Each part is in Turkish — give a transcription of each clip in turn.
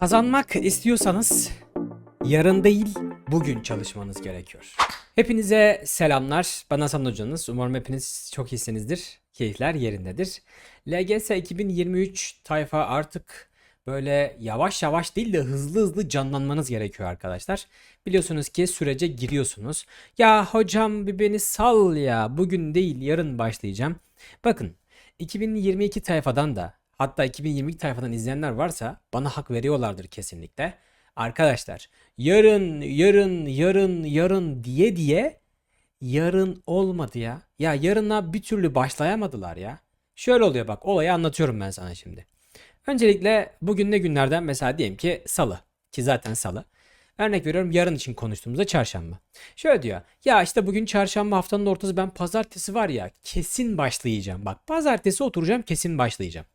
Kazanmak istiyorsanız yarın değil bugün çalışmanız gerekiyor. Hepinize selamlar. Ben Hasan Hocanız. Umarım hepiniz çok iyisinizdir. Keyifler yerindedir. LGS 2023 tayfa artık böyle yavaş yavaş değil de hızlı hızlı canlanmanız gerekiyor arkadaşlar. Biliyorsunuz ki sürece giriyorsunuz. Ya hocam bir beni sal ya bugün değil yarın başlayacağım. Bakın 2022 tayfadan da hatta 2022 tayfadan izleyenler varsa bana hak veriyorlardır kesinlikle. Arkadaşlar yarın yarın yarın yarın diye diye yarın olmadı ya. Ya yarına bir türlü başlayamadılar ya. Şöyle oluyor bak olayı anlatıyorum ben sana şimdi. Öncelikle bugün ne günlerden mesela diyelim ki salı ki zaten salı. Örnek veriyorum yarın için konuştuğumuzda çarşamba. Şöyle diyor. Ya işte bugün çarşamba haftanın ortası ben pazartesi var ya kesin başlayacağım. Bak pazartesi oturacağım kesin başlayacağım.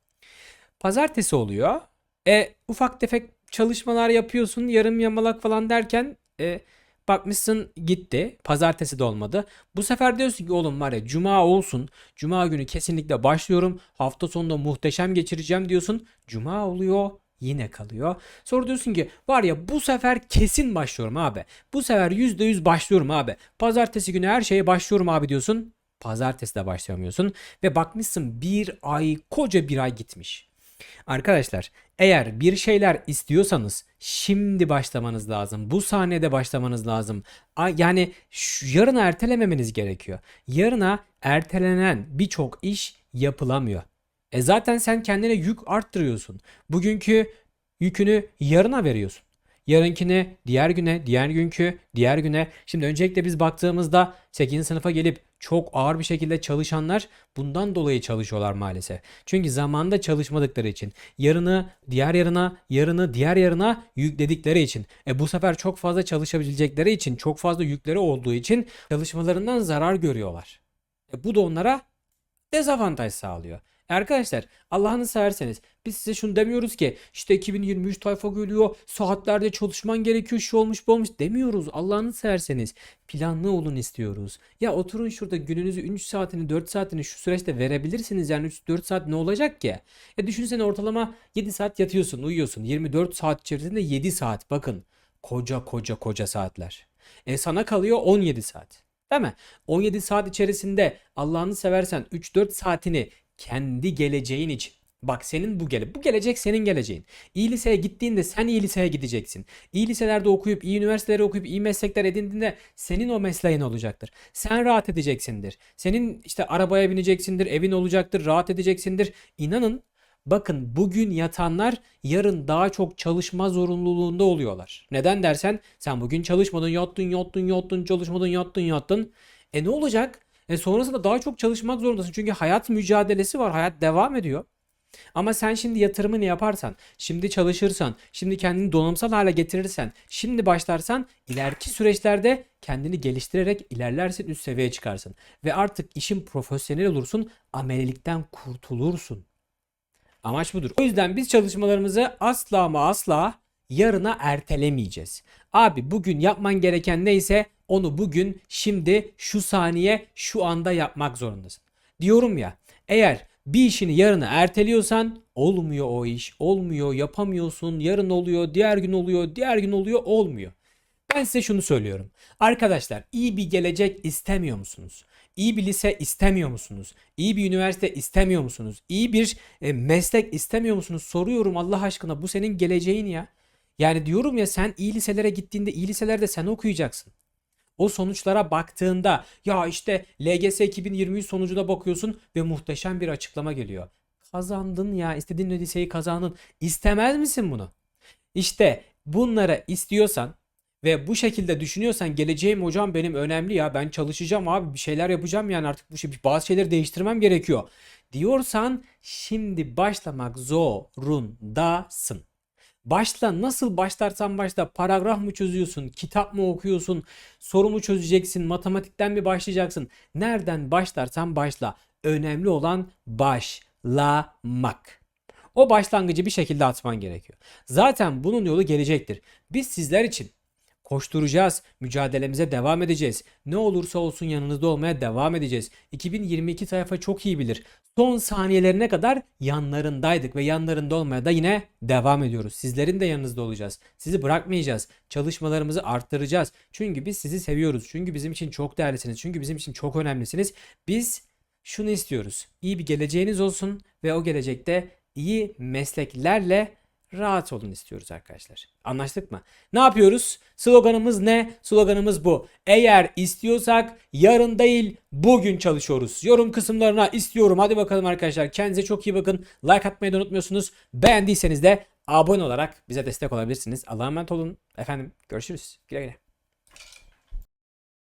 Pazartesi oluyor. E ufak tefek çalışmalar yapıyorsun yarım yamalak falan derken e, bakmışsın gitti. Pazartesi de olmadı. Bu sefer diyorsun ki oğlum var ya cuma olsun. Cuma günü kesinlikle başlıyorum. Hafta sonunda muhteşem geçireceğim diyorsun. Cuma oluyor yine kalıyor. Sonra diyorsun ki var ya bu sefer kesin başlıyorum abi. Bu sefer %100 başlıyorum abi. Pazartesi günü her şeye başlıyorum abi diyorsun. Pazartesi de başlayamıyorsun. Ve bakmışsın bir ay koca bir ay gitmiş. Arkadaşlar eğer bir şeyler istiyorsanız şimdi başlamanız lazım. Bu sahnede başlamanız lazım. Yani yarına ertelememeniz gerekiyor. Yarına ertelenen birçok iş yapılamıyor. E zaten sen kendine yük arttırıyorsun. Bugünkü yükünü yarına veriyorsun. Yarınkini diğer güne, diğer günkü, diğer güne. Şimdi öncelikle biz baktığımızda 8. sınıfa gelip çok ağır bir şekilde çalışanlar bundan dolayı çalışıyorlar maalesef. Çünkü zamanda çalışmadıkları için, yarını diğer yarına, yarını diğer yarına yükledikleri için. E bu sefer çok fazla çalışabilecekleri için, çok fazla yükleri olduğu için çalışmalarından zarar görüyorlar. E bu da onlara dezavantaj sağlıyor. E Arkadaşlar Allah'ını severseniz biz size şunu demiyoruz ki işte 2023 tayfa geliyor saatlerce çalışman gerekiyor şu olmuş bu olmuş demiyoruz. Allah'ını severseniz planlı olun istiyoruz. Ya oturun şurada gününüzü 3 saatini 4 saatini şu süreçte verebilirsiniz yani 3-4 saat ne olacak ki? Ya düşünsene ortalama 7 saat yatıyorsun uyuyorsun 24 saat içerisinde 7 saat bakın koca koca koca saatler. E sana kalıyor 17 saat. Değil mi? 17 saat içerisinde Allah'ını seversen 3-4 saatini kendi geleceğin için. Bak senin bu gele bu gelecek senin geleceğin. İyi liseye gittiğinde sen iyi liseye gideceksin. İyi liselerde okuyup iyi üniversitelere okuyup iyi meslekler edindiğinde senin o mesleğin olacaktır. Sen rahat edeceksindir. Senin işte arabaya bineceksindir, evin olacaktır, rahat edeceksindir. İnanın Bakın bugün yatanlar yarın daha çok çalışma zorunluluğunda oluyorlar. Neden dersen sen bugün çalışmadın, yattın, yattın, yattın, çalışmadın, yattın, yattın. E ne olacak? E sonrasında daha çok çalışmak zorundasın. Çünkü hayat mücadelesi var. Hayat devam ediyor. Ama sen şimdi yatırımını yaparsan, şimdi çalışırsan, şimdi kendini donanımsal hale getirirsen, şimdi başlarsan ileriki süreçlerde kendini geliştirerek ilerlersin, üst seviyeye çıkarsın. Ve artık işin profesyonel olursun, amelilikten kurtulursun. Amaç budur. O yüzden biz çalışmalarımızı asla ama asla yarına ertelemeyeceğiz. Abi bugün yapman gereken neyse onu bugün, şimdi, şu saniye, şu anda yapmak zorundasın. Diyorum ya, eğer bir işini yarına erteliyorsan olmuyor o iş, olmuyor, yapamıyorsun, yarın oluyor, diğer gün oluyor, diğer gün oluyor, olmuyor. Ben size şunu söylüyorum. Arkadaşlar iyi bir gelecek istemiyor musunuz? İyi bir lise istemiyor musunuz? İyi bir üniversite istemiyor musunuz? İyi bir e, meslek istemiyor musunuz? Soruyorum Allah aşkına bu senin geleceğin ya. Yani diyorum ya sen iyi liselere gittiğinde iyi liselerde sen okuyacaksın. O sonuçlara baktığında ya işte LGS 2023 sonucuna bakıyorsun ve muhteşem bir açıklama geliyor. Kazandın ya istediğin liseyi kazandın. İstemez misin bunu? İşte bunları istiyorsan ve bu şekilde düşünüyorsan geleceğim hocam benim önemli ya ben çalışacağım abi bir şeyler yapacağım yani artık bu şey bazı şeyleri değiştirmem gerekiyor diyorsan şimdi başlamak zorundasın. Başla nasıl başlarsan başla paragraf mı çözüyorsun, kitap mı okuyorsun, soru mu çözeceksin, matematikten mi başlayacaksın? Nereden başlarsan başla. Önemli olan başlamak. O başlangıcı bir şekilde atman gerekiyor. Zaten bunun yolu gelecektir. Biz sizler için Koşturacağız. Mücadelemize devam edeceğiz. Ne olursa olsun yanınızda olmaya devam edeceğiz. 2022 tayfa çok iyi bilir. Son saniyelerine kadar yanlarındaydık ve yanlarında olmaya da yine devam ediyoruz. Sizlerin de yanınızda olacağız. Sizi bırakmayacağız. Çalışmalarımızı arttıracağız. Çünkü biz sizi seviyoruz. Çünkü bizim için çok değerlisiniz. Çünkü bizim için çok önemlisiniz. Biz şunu istiyoruz. İyi bir geleceğiniz olsun ve o gelecekte iyi mesleklerle rahat olun istiyoruz arkadaşlar. Anlaştık mı? Ne yapıyoruz? Sloganımız ne? Sloganımız bu. Eğer istiyorsak yarın değil bugün çalışıyoruz. Yorum kısımlarına istiyorum. Hadi bakalım arkadaşlar. Kendinize çok iyi bakın. Like atmayı da unutmuyorsunuz. Beğendiyseniz de abone olarak bize destek olabilirsiniz. Allah'a emanet olun. Efendim görüşürüz. Güle güle.